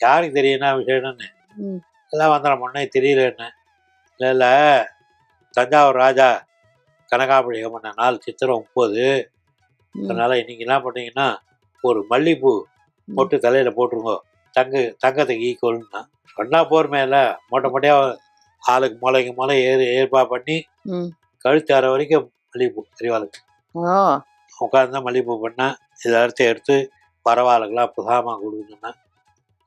யாருக்கு தெரியும் என்ன விஷயம்னு ம். எல்லாம் வந்துடும் முன்னே தெரியல என்ன? இல்லை இல்லை. தஞ்சாவூர் ராஜா கனகாபிஷேகம் பண்ண நாள் சித்திரை முப்பது. அதனால இன்னைக்கு என்ன பண்ணீங்கன்னா ஒரு மல்லிகைப்பூ போட்டு தலையில போட்டுருங்க. தங்க தங்கத்துக்கு ஈக்குவல்னா சொன்னா போருமே இல்லை. மொட்டை மொட்டையாக ஆளுக்கு முளைக்கு முளை ஏறு ஏற்பா பண்ணி. கழுத்து அரை வரைக்கும் மல்லிகைப்பூ பெரியவாளுக்கு உட்காந்து தான் மல்லிகைப்பூ பண்ணேன் இதை அறுத்து எடுத்து பரவாயில்லங்களா புதாமா கொடுக்கணும்னா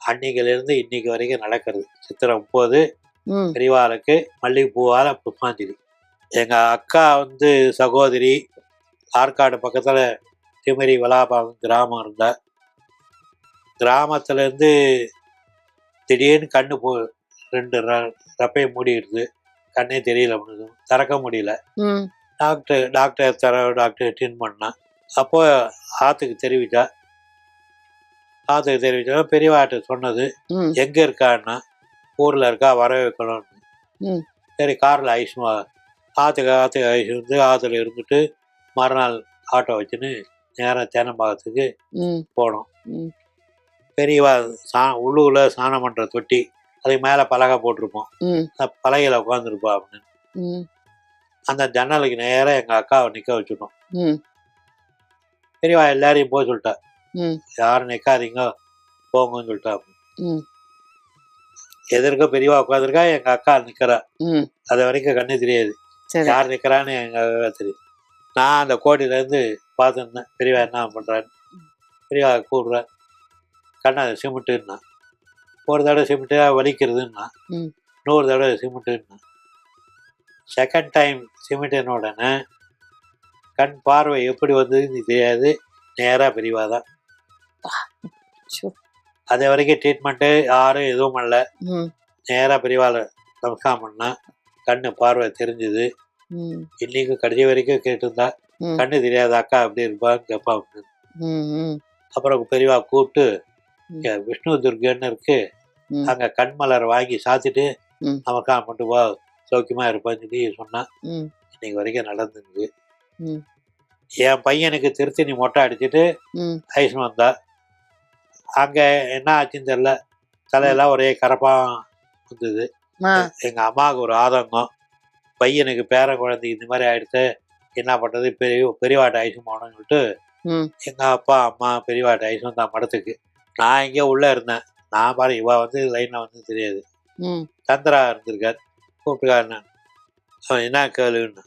அன்னைக்கிலேருந்து இன்னைக்கு வரைக்கும் நடக்கிறது. சித்திரை முப்பது ம். பெரியவாளுக்கு மல்லிகைப்பூவால் புஷ்பாஞ்சலி. எங்கள் அக்கா வந்து சகோதரி ஆற்காடு பக்கத்தில் திமிரி வலாபாகம் கிராமம் இருந்தா கிராமத்துலேருந்து திடீர்னு கண்ணு போ ரெண்டு ரப்பையை மூடிடுது. கண்ணே தெரியல அவனுக்கு திறக்க முடியல. டாக்டர் டாக்டர் தர டாக்டர் ட்ரீட் பண்ணான் அப்போ ஆற்றுக்கு தெரிவித்தா ஆற்றுக்கு தெரிவித்தா பெரியவாட்ட சொன்னது. எங்கே இருக்கான்னா ஊரில் இருக்கா வர வைக்கணும்னு. சரி காரில் ஐஸ் ஆற்றுக்கு ஆற்றுக்கு ஐஸ் வந்து ஆற்றுல இருந்துட்டு மறுநாள் ஆட்டோ வச்சுன்னு நேராக தேனம்பாக்கத்துக்கு போனோம். பெரியவா சா உள்ளூரில் ஸ்நானம் பண்ணுற தொட்டி அதுக்கு மேலே பலகை போட்டிருப்போம். அந்த பலகையில் உட்காந்துருப்பா அப்படின்னு. அந்த ஜன்னலுக்கு நேராக எங்கள் அக்காவை நிற்க வச்சுட்டோம். பெரியவா எல்லாரையும் போக சொல்லிட்டா. யாரும் நிற்காதீங்க போங்கன்னு சொல்லிட்டா ம். எதிர்க்க பெரியவா உட்காந்துருக்கா எங்கள் அக்கா நிற்கிறா ம். அது வரைக்கும் கண்ணு தெரியாது. யார் நிற்கிறான்னு எங்க தெரியும் நான் அந்த கோடியிலேருந்து பார்த்துருந்தேன். பெரியவா என்ன பண்ணுறான்னு பெரியவா கூப்பிட்றேன் கண்ணா சிமெண்ட்டுன்னா ஒரு தடவை சிமெண்ட்டு வலிக்கிறதுன்னா. நூறு தடவை சிமெண்ட்டுன்னா செகண்ட் டைம் சிமெண்ட்டின உடனே கண் பார்வை எப்படி வந்ததுன்னு தெரியாது. நேராக பெரியவா தான். அது வரைக்கும் ட்ரீட்மெண்ட்டு யாரும் எதுவும் பண்ணல ம் நேராக பெரியவாளை நமஸ்காரம் பண்ணா கண்ணு பார்வை தெரிஞ்சுது இன்னைக்கு கடைசி வரைக்கும் கேட்டிருந்தா. கண்ணு தெரியாத அக்கா அப்படி இருப்பான்னு கேட்பா அப்படின்னு. அப்புறம் பெரியவா கூப்பிட்டு. இங்க விஷ்ணு துர்கன்னு இருக்கு. அங்க கண்மலர் வாங்கி சாத்திட்டு ம். நமக்கா மட்டும் வா சௌக்கியமா இருப்பான்னு சொல்லி சொன்னா இன்னைக்கு வரைக்கும் நடந்துருக்கு. என் பையனுக்கு திருத்தணி மொட்டை அடிச்சிட்டு வந்தா அங்க என்ன ஆச்சுன்னு தெரியல. தலையெல்லாம் ஒரே கரப்பா வந்தது. ஆ. எங்க அம்மாவுக்கு ஒரு ஆதங்கம். பையனுக்கு பேர குழந்தை இந்த மாதிரி ஆயிடுத்து என்ன பண்றது? பெரிய பெரியவாட்ட ஐஸ் போகணும்னு சொல்லிட்டு ம். எங்க அப்பா அம்மா பெரியவாட்ட ஐஸ் வந்தா மடத்துக்கு. நான் இங்கே உள்ள இருந்தேன். நான் பாரு இவ வந்து லைன்ல வந்து தெரியாது. சந்திரா இருந்திருக்கார். கூப்பிட்டுக்காரு நான் அவன் என்ன கேளுன்னு.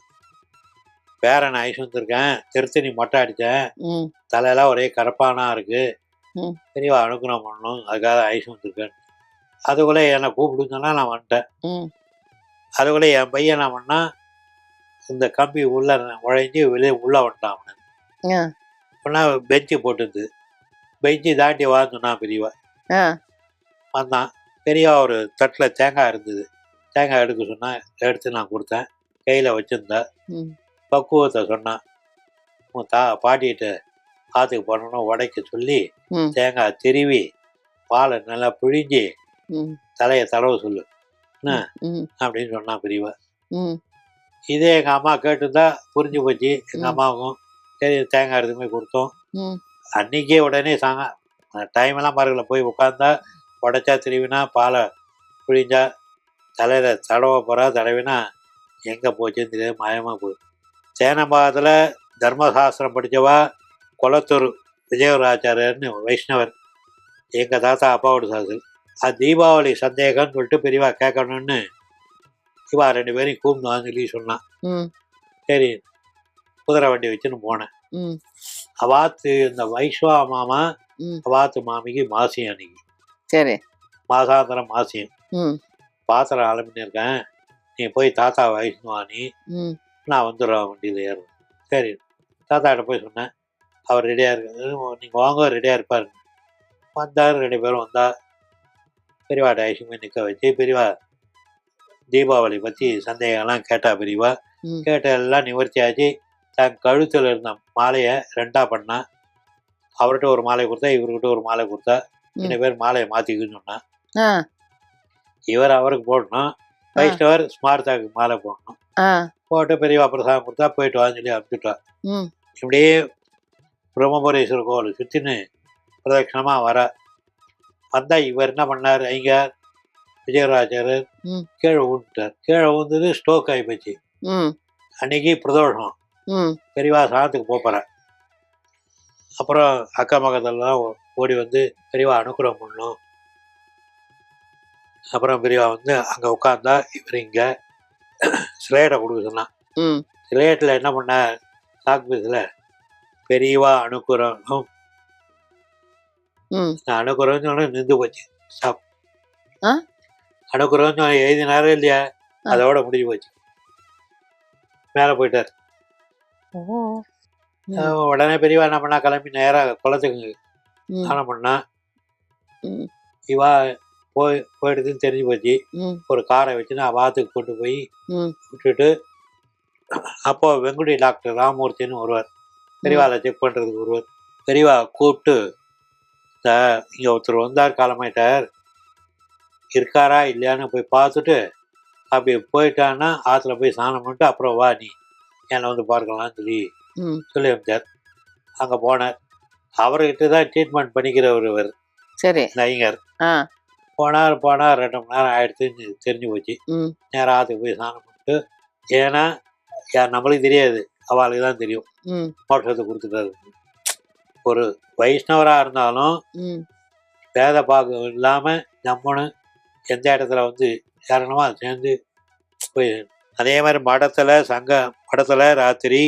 பேரன் ஐஸ் வந்திருக்கேன். திருத்தணி மொட்டை அடித்தேன். தலையெல்லாம் ஒரே கரப்பானா இருக்கு. ம். பெரியவா அனுகிரகம் பண்ணணும் அதுக்காக ஐஸ் வந்திருக்கேன் அதுக்குள்ளே என்னை கூப்பிடுன்னு சொன்னா நான் வந்துட்டேன். அதுக்குள்ளே என் பையன் என்ன பண்ணா இந்த கம்பி உள்ள உழைஞ்சி வெளியே உள்ள வந்துட்டான் அவனு. ஆ. அப்படின்னா பெஞ்சு போட்டுது. பெஞ்சு தாண்டி வாழ்ந்துனா பெரியவா. வந்தான். பெரியவா ஒரு தட்டில் தேங்காய் இருந்தது. தேங்காய் எடுக்க சொன்னா எடுத்து நான் கொடுத்தேன். கையில் வச்சிருந்தா. ம். பக்குவத்தை சொன்னான் உன் தா பாட்டிகிட்ட ஆற்றுக்கு போனோன்னு உடைக்க சொல்லி தேங்காய் திருவி பாலை நல்லா பிழிஞ்சி தலையை தடவை சொல்லு. என்ன? அப்படின்னு சொன்னான் பெரியவா ம். இதே எங்கள் அம்மா கேட்டிருந்தா புரிஞ்சு போச்சு. எங்கள். அம்மாவுக்கும் சரி தேங்காய் போய் கொடுத்தோம். அன்னைக்கே உடனே சாங்க டைம் எல்லாம் பாருங்கள போய் உட்காந்தா உடைச்சா திருவினா பாலை பிழிஞ்சா தலையில் தடவ போகிறா தடவினா எங்கே போச்சுன்னு தெரியாது மாயமாக போகுது. சேனம்பாகத்தில் தர்மசாஸ்திரம் படித்தவா குளத்தூர் விஜயராச்சாரியர்னு வைஷ்ணவர் எங்கள் தாத்தா அப்பாவோட சாஸ்திரி அது தீபாவளி சந்தேகம்னு சொல்லிட்டு பெரியவா கேட்கணும்னு இவா ரெண்டு பேரையும் கூப்பிடுவான்னு சொல்லி சொன்னான். சரி குதிரை வண்டி வச்சுன்னு போனேன். ம். அவாத்து இந்த வைஸ்வா மாமா அவாத்து மாமிக்கு மாசியம் அன்னைக்கு. சரி. மாசாந்திரம் மாசியம் பாத்திரம் அலம்பின்னு இருக்கேன். நீ போய் தாத்தா ம். நான் வந்துடுறேன் வண்டியில் ஏறுறேன் சரி தாத்தாட்ட போய் சொன்னேன். அவர் ரெடியாக இருக்கு நீங்கள் வாங்க ரெடியாக இருப்பார். வந்தார் ரெண்டு பேரும் வந்தா பெரியவாட்ட ஐசியமே நிற்க வச்சு பெரியவா தீபாவளி பற்றி சந்தேகம்லாம் கேட்டா பெரியவா. கேட்ட எல்லாம் நிவர்த்தி ஆச்சு தன் கழுத்தில் இருந்த மாலையை ரெண்டா பண்ணா. அவர்கிட்ட ஒரு மாலை கொடுத்தா இவர்கிட்ட ஒரு மாலை கொடுத்தா. ரெண்டு பேர் மாலையை மாற்றிக்குன்னு சொன்னா. ஆ. இவர் அவருக்கு போடணும். வைஷ்ணவர் ஸ்மார்த்தாக்கு மாலை போடணும். போட்டு பெரியவா பிரசாதம் கொடுத்தா போயிட்டு வான்னு சொல்லி அனுப்பிச்சுட்டா இப்படியே பிரம்மபுரீஸ்வரர் கோவில் சுற்றின்னு பிரதட்சணமாக வர. வந்தா இவர் என்ன பண்ணார்? இங்க விஜயராஜர். கீழே ஊந்துட்டார். கீழே ஊந்தது ஸ்டோக் ஆகி போச்சு. அன்னைக்கு பிரதோஷம். பெரியவா சாணத்துக்கு போகிறேன் அப்புறம் அக்கா பக்கத்துலலாம் ஓடி வந்து பெரியவா அனுக்கிரகம் பண்ணணும் அப்புறம் பெரியவா வந்து அங்கே உட்காந்தா இவர் இங்கே ஸ்லேட்டை கொடுக்க சொன்னான். ஸ்லேட்டில் என்ன பண்ண சாக் பீஸில் பெரியவா அனுக்கிரகம் ம். நான் அனுக்குறோன்னு சொன்னா நின்று போச்சு. ஸ்டாப் ஆ? அனுக்குறோன்னு சொன்ன எழுதினாரோ இல்லையா. அதோட முடிஞ்சு போச்சு. மேலே போயிட்டார். உடனே பெரியவா என்ன பண்ணா? கிளம்பி நேராக குளத்துக்கு ம். ஸ்நானம் பண்ணா. இவா போய் போயிடுதுன்னு தெரிஞ்சு போச்சு. ஒரு காரை வச்சுன்னு அவாத்துக்கு கொண்டு போய் விட்டுட்டு அப்போ வெங்குடி டாக்டர் ராமூர்த்தின்னு வருவார் பெரியவாளை செக் பண்ணுறதுக்கு வருவார் பெரியவா கூப்பிட்டு இந்த இங்கே ஒருத்தர் வந்தார் காலமாயிட்டார். இருக்காரா இல்லையான்னு போய் பார்த்துட்டு அப்படி போயிட்டான்னா ஆற்றுல போய் ஸ்நானம் பண்ணிட்டு அப்புறம் வா நீ என்னை வந்து பார்க்கலாம்னு சொல்லி ம். சொல்லி அமைச்சார் அங்கே போனார். அவர்கிட்ட தான் ட்ரீட்மெண்ட் பண்ணிக்கிறவர் இவர். சரி. நைங்கர் போனார் போனார் ரெண்டு மணி நேரம் ஆயிடுச்சுன்னு தெரிஞ்சு போச்சு. ம். நேரம் ஆற்றுக்கு போய் ஸ்நானம் பண்ணிட்டு ஏன்னா யார் நம்மளுக்கு தெரியாது. அவளுக்கு தான் தெரியும். மோட்சத்தை கொடுத்துட்டாரு. ஒரு வைஷ்ணவராக இருந்தாலும் வேத பாகம் இல்லாமல் நம்மளும் எந்த இடத்துல வந்து ஏறணுமோ அதை சேர்ந்து போய் அதே மாதிரி மடத்தில் சங்க மடத்தில் ராத்திரி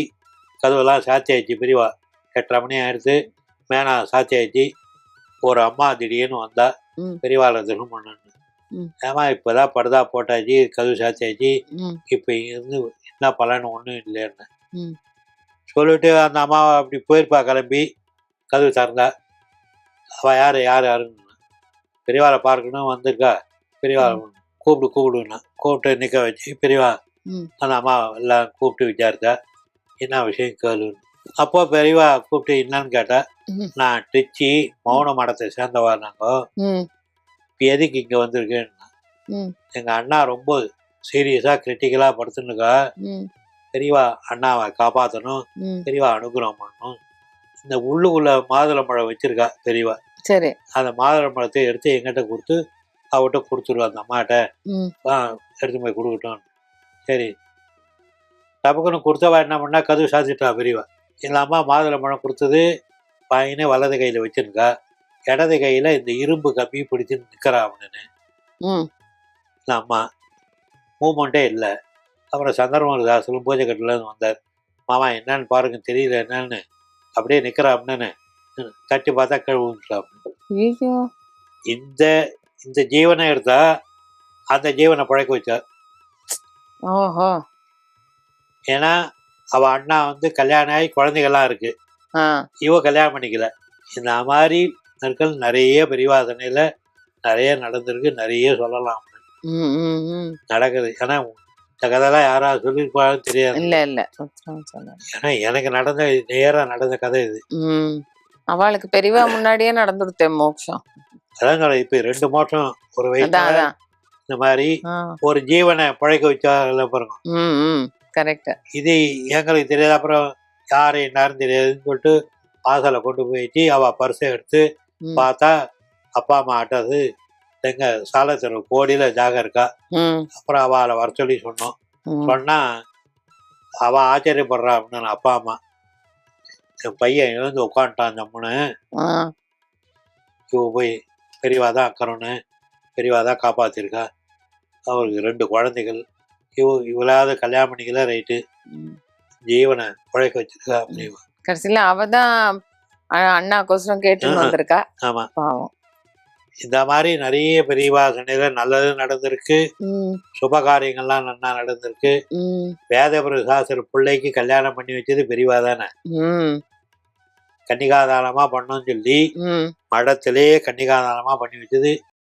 கதவெல்லாம் சாத்தி ஆயிடுச்சு பிரிவா. எட்டரை மணி ஆயிடுச்சு மேனா சாத்தி ஆயிடுச்சு ஒரு அம்மா திடீர்னு வந்தா. பெரியவாளை திரும்ப பண்ணு ம். ஏமா இப்போதான் படுதா போட்டாச்சு கதவு சாத்தி ஆயிடுச்சு ம். இப்போ இங்கேருந்து என்ன பலன் ஒன்றும் இல்லைன்னு. சொல்லிட்டு அந்த அம்மா அப்படி போயிருப்பா கிளம்பி. கதவு திறந்தா. அவள் யார் யார் யாருன்னு. பெரியவாளை பார்க்கணும் வந்திருக்கா. பெரியவாளை கூப்பிடு கூப்பிடுன்னா. கூப்பிட்டு நிற்க வச்சு பெரியவா. அந்த அம்மா எல்லாம் கூப்பிட்டு விசாரித்தா என்ன விஷயம் கேளுன்னு. அப்போ பெரியவா கூப்பிட்டு என்னன்னு கேட்டா. நான் திருச்சி மௌன மடத்தை சேர்ந்தவா நாங்கள் ம். இப்போ எதுக்கு இங்கே வந்திருக்கேன்னா. எங்கள் அண்ணா ரொம்ப சீரியஸாக கிரிட்டிக்கலாக படுத்துனுக்கா ம் பெரியவா அண்ணாவை காப்பாற்றணும் ம். பெரியவா அனுகிரகம் பண்ணணும். இந்த உள்ளுக்குள்ள மாதுளம்பழம் வச்சிருக்கா பெரியவா சரி. அந்த மாதுளம்பழத்தை எடுத்து எங்கிட்ட கொடுத்து அவட்ட கொடுத்துருவா அந்த அம்மாட்ட. ஆ எடுத்து போய் கொடுக்கட்டும். சரி. டபக்குன்னு கொடுத்தவா என்ன பண்ணா கதவு சாத்திட்டா பெரியவா. எங்கள் அம்மா மாதுளம்பழம் கொடுத்தது வாங்கினே வலது கையில் வச்சிருக்கா. இடது கையில் இந்த இரும்பு கம்பி பிடிச்சு நிற்கிறா அவனு. ம். இந்த அம்மா. மூமெண்ட்டே இல்லை. அப்புறம் சந்தர்ம தாசலும் பூஜை கட்டிலேருந்து வந்தார். மாமா என்னன்னு பாருங்க தெரியல என்னன்னு. அப்படியே நிற்கிறா அப்படின்னு தட்டி பார்த்தா கழுவுன்றான் ஐயோ. இந்த இந்த ஜீவனை எடுத்தா அந்த ஜீவனை பழக்க வச்சார். ஓஹோ. ஏன்னா அவ அண்ணா வந்து கல்யாணம் ஆகி குழந்தைகள்லாம் இருக்கு. இவ கல்யாணம் பண்ணிக்கல. இந்த மாதிரி நாட்கள் நிறைய பிரிவாதனையில் நிறைய நடந்திருக்கு நிறைய சொல்லலாம். நடக்குது. ஏன்னா இந்த கதையெல்லாம் யாராவது சொல்லியிருப்பாலும் தெரியாது. இல்ல இல்ல. ஏன்னா எனக்கு நடந்த நேரா நடந்த கதை இது. அவளுக்கு பெரியவா முன்னாடியே நடந்துடுத்தேன் மோட்சம். சொல்றேன், இப்ப ரெண்டு மாசம் ஒரு வயசு இந்த மாதிரி ஒரு ஜீவனை பழைக்க வச்சால பாருங்க. கரெக்ட் இது எங்களுக்கு தெரியாது. அப்புறம் யாரு என்னாரும் தெரியாதுன்னு சொல்லிட்டு வாசலை கொண்டு போயிட்டு அவ பர்ஸை எடுத்து பார்த்தா அப்பா அம்மா ஆட்டாது எங்க சாலை தெரு கோடியில ஜாகம் இருக்கா? அப்புறம் அவளை வர சொல்லி சொன்னோம். சொன்னா அவ ஆச்சரியப்படுறா அப்படின்னு அப்பா அம்மா. என் பையன் எழுந்து உட்காந்துட்டான் ஜம்முன்னு ஆ. இவ போய் பெரியவா தான் அக்கறோன்னு பெரியவா தான் காப்பாத்திருக்கா? அவருக்கு ரெண்டு குழந்தைகள். இவ இவளாவது கல்யாணம் பண்ணிக்கல ரைட்டு. ஜீவனை உழைக்க வச்சிருக்கா. அப்படிவா கடைசியில அவ தான் அண்ணாக்கோசரம் கேட்டுன்னு ஆ. வந்திருக்கா. ஆமா. பாவம். இந்த மாதிரி நிறைய பெரியவா சண்டையில நல்லது நடந்திருக்கு. சுப காரியங்கள்லாம் நல்லா நடந்திருக்கு. ம். வேதபுர சாஸ்திர பிள்ளைக்கு கல்யாணம் பண்ணி வச்சது பெரியவா தானே? ம். கன்னிகாதானமா பண்ணோம்னு சொல்லி மடத்திலே கன்னிகாதானமா பண்ணி வச்சது